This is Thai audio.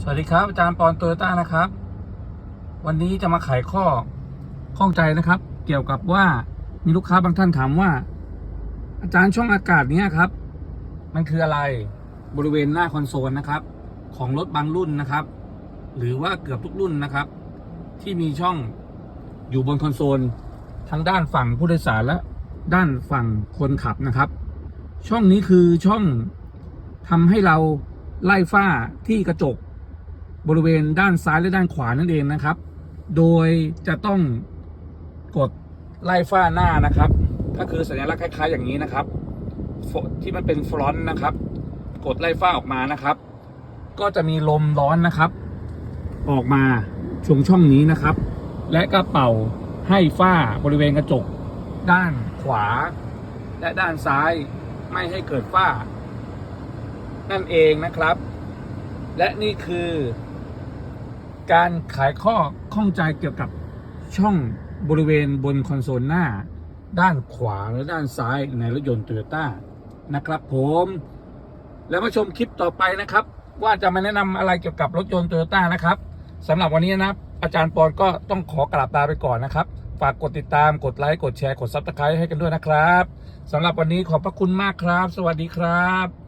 สวัสดีครับ อาจารย์ปอนโตโยต้านะครับ วันนี้จะมาไขข้อข้องใจนะครับ เกี่ยวกับว่ามีลูกค้าบางท่านถามว่า อาจารย์ช่องอากาศเนี้ยครับ มันคืออะไรบริเวณหน้าคอนโซลนะครับ ของรถบางรุ่นนะครับ หรือว่าเกือบทุกรุ่นนะครับ ที่มีช่องอยู่บนคอนโซลทั้งด้านฝั่งผู้โดยสารและด้านฝั่งคนขับนะครับ ช่องนี้คือช่องทำให้เราไล่ฝ้าที่กระจก บริเวณด้านซ้ายและด้านขวานั่นเองนะครับ โดยจะต้องกดไล่ฝ้าหน้านะครับ ก็คือสัญลักษณ์คล้ายๆอย่างนี้นะครับ ที่มันเป็นฟรอนต์นะครับ กดไล่ฝ้าออกมานะครับ ก็จะมีลมร้อนนะครับ ออกมาช่วงช่องนี้นะครับ และก็เป่าให้ฝ้าบริเวณกระจก ด้านขวา และด้านซ้ายไม่ให้เกิดฝ้า นั่นเองนะครับ และนี่คือ การขายข้อข้องใจเกี่ยวกับช่องบริเวณบนคอนโซลหน้า ด้านขวาและด้านซ้ายในรถยนต์โตโยต้านะครับผม แล้วมาชมคลิปต่อไปนะครับ ว่าจะมาแนะนำอะไรเกี่ยวกับรถยนต์โตโยต้านะครับสำหรับวันนี้นะครับอาจารย์ปอนก็ต้องขอกราบลาไปก่อนนะครับ ฝากกดติดตามกดไลค์กดแชร์กดซับสไครต์ให้กันด้วยนะครับสำหรับวันนี้ขอบพระคุณมากครับ สวัสดีครับ